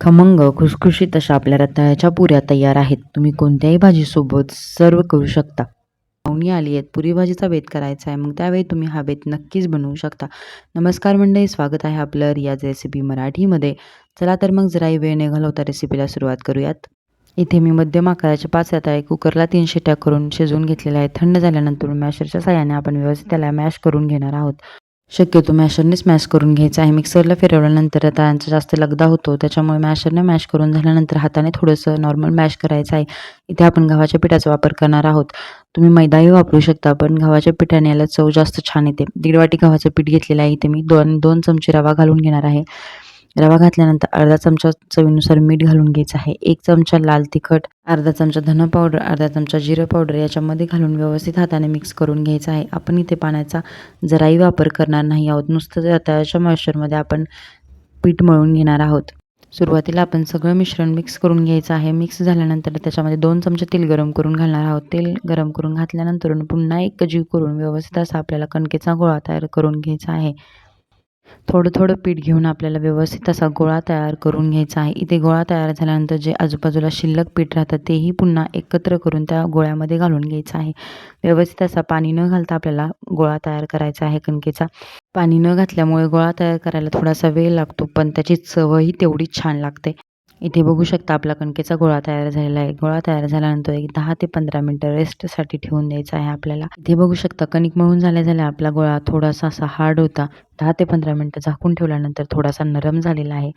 खमंग खुसखुशीत अशा आपल्या रताळ्याच्या पुऱ्या तयार आहेत. तुम्ही कोणत्याही भाजीसोबत सर्व करू शकता. पाहुणी आली आहेत. पुरी भाजीचा बेत करायचा आहे. मग त्यावेळी तुम्ही हा बेत नक्कीच बनवू शकता. नमस्कार मंडळी. स्वागत आहे आपलं रियाज रेसिपी मराठीमध्ये. चला तर मग जराही वेळ न घालवता रेसिपीला सुरुवात करूयात. इथे मी मध्यम आकाराचे पाच रताळे कुकरला तीन शिट्या करून शिजवून घेतलेल्या आहेत. थंड झाल्यानंतर मॅशरच्या साहाय्याने आपण व्यवस्थित त्याला मॅश करून घेणार आहोत. शक्यतो मॅशरने स्मॅश करून घ्यायचं आहे. मिक्सरला फिरवल्यानंतर रताळ्यांचा जास्त लगदा होतो. त्याच्यामुळे मॅशरने मॅश करून झाल्यानंतर हाताने थोडंसं नॉर्मल मॅश करायचं आहे. इथे आपण गव्हाच्या पिठाचा वापर करणार आहोत. तुम्ही मैदाही वापरू शकता पण गव्हाच्या पिठाने याला चव जास्त छान येते. दीड वाटी गव्हाचं पीठ घेतलेलं आहे. इथे मी दोन दोन चमचे रवा घालून घेणार आहे. रवा घातल्यानंतर अर्धा चमचा चवीनुसार मीठ घालून घ्यायचं आहे. एक चमचा लाल तिखट अर्धा चमचा धन पावडर अर्धा चमचा जिरं पावडर याच्यामध्ये घालून व्यवस्थित हाताने मिक्स करून घ्यायचं आहे. आपण इथे पाण्याचा जराही वापर करणार नाही आहोत. नुसतं त्याच्या मॉइश्चरमध्ये आपण पीठ मळून घेणार आहोत. सुरुवातीला आपण सगळं मिश्रण मिक्स करून घ्यायचं आहे. मिक्स झाल्यानंतर त्याच्यामध्ये दोन चमचे तेल गरम करून घालणार आहोत. तेल गरम करून घातल्यानंतर पुन्हा एक जीव करून व्यवस्थित असा आपल्याला कणकेचा गोळा तयार करून घ्यायचा आहे. थोडं थोडं पीठ घेऊन आपल्याला व्यवस्थित असा गोळा तयार करून घ्यायचा आहे. इथे गोळा तयार झाल्यानंतर जे आजूबाजूला शिल्लक पीठ राहतं तेही पुन्हा एकत्र करून त्या गोळ्यामध्ये घालून घ्यायचं आहे. व्यवस्थित असा पाणी न घालता आपल्याला गोळा तयार करायचा आहे कणकेचा. पाणी न घातल्यामुळे गोळा तयार करायला थोडासा वेळ लागतो पण त्याची चवही तेवढीच छान लागते. इथे बघू शकता आपला कणकेचा गोळा तयार झालेला आहे. गोळा तयार झाल्यानंतर एक दहा ते पंधरा मिनटं रेस्टसाठी ठेवून द्यायचा आहे आपल्याला. इथे बघू शकता कणिक मळून झाल्या झाल्या आपला गोळा थोडासा असा हार्ड होता. दहा ते पंधरा मिनटं झाकून ठेवल्यानंतर थोडासा नरम झालेला आहे.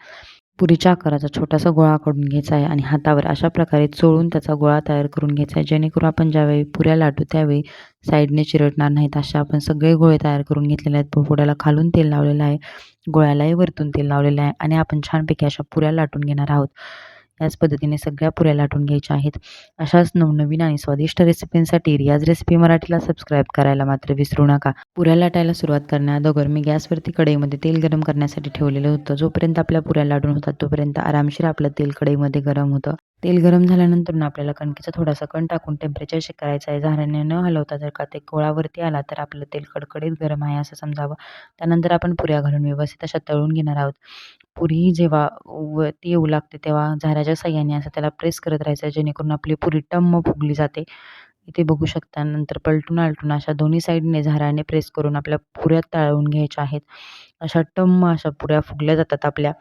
पुरीच्या आकाराचा छोटासा गोळा काढून घ्यायचा आहे आणि हातावर अशा प्रकारे चोळून त्याचा गोळा तयार करून घ्यायचा आहे. जेणेकरून आपण ज्यावेळी पुऱ्या लाटू त्यावेळी साईडने चिरटणार नाहीत अशा आपण सगळे गोळे तयार करून घेतलेले आहेत. पोळ्याला खालून तेल लावलेलं आहे. गोळ्यालाही वरतून तेल लावलेलं आहे आणि आपण छानपैकी अशा पुऱ्या लाटून घेणार आहोत. याच पद्धतीने सगळ्या पुऱ्या लाटून घ्यायच्या आहेत. अशाच नवनवीन आणि स्वादिष्ट रेसिपींसाठी रियाज रेसिपी मराठीला सबस्क्राईब करायला मात्र विसरू नका. पुऱ्या लाटायला सुरुवात करण्याअगोदर मी गॅसवरती कढईमध्ये तेल गरम करण्यासाठी ठेवलेलं होतं. जोपर्यंत आपल्या पुऱ्या लाटून होतात तोपर्यंत आरामशीर आपलं तेल कढईमध्ये गरम होतं. तेल गरम झाल्यानंतर आपल्याला कणकेचा थोडासा कण टाकून टेम्परेचर चेक करायचं आहे. झाऱ्याने न हलवता जर का ते कोळावरती आला तर आपलं तेल कडकडीत गरम आहे असं समजावं. त्यानंतर आपण पुऱ्या घालून व्यवस्थित अशा तळून घेणार आहोत. पुरी जेव्हा वरती येऊ लागते तेव्हा झाऱ्याच्या साह्याने असं त्याला प्रेस करत राहायचं जेणेकरून आपली पुरी टम्म फुगली जाते. इथे बघू शकता नंतर पलटून आलटून अशा दोन्ही साईडने झाऱ्याने प्रेस करून आपल्या पुऱ्या तळून घ्यायच्या आहेत. अशा टम्म अशा पुऱ्या फुगल्या जातात आपल्या.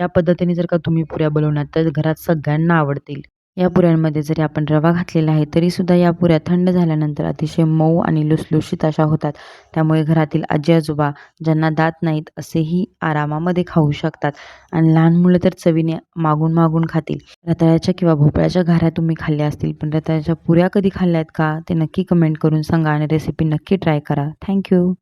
या पद्धतीने जर का तुम्ही पुऱ्या बनवणार तर घरात सगळ्यांना आवडतील. या पुऱ्यांमध्ये जरी आपण रवा घातलेला आहे तरीसुद्धा या पुऱ्या थंड झाल्यानंतर अतिशय मऊ आणि लुसलुशीत अशा होतात. त्यामुळे घरातील आजी आजोबा ज्यांना दात नाहीत असेही आरामामध्ये खाऊ शकतात. आणि लहान मुलं तर चवीने मागून मागून खातील. रताळ्याच्या किंवा भोपळ्याच्या घाऱ्या तुम्ही खाल्ल्या असतील पण रताळ्याच्या पुऱ्या कधी खाल्ल्यात का? ते नक्की कमेंट करून सांगा आणि रेसिपी नक्की ट्राय करा. थँक्यू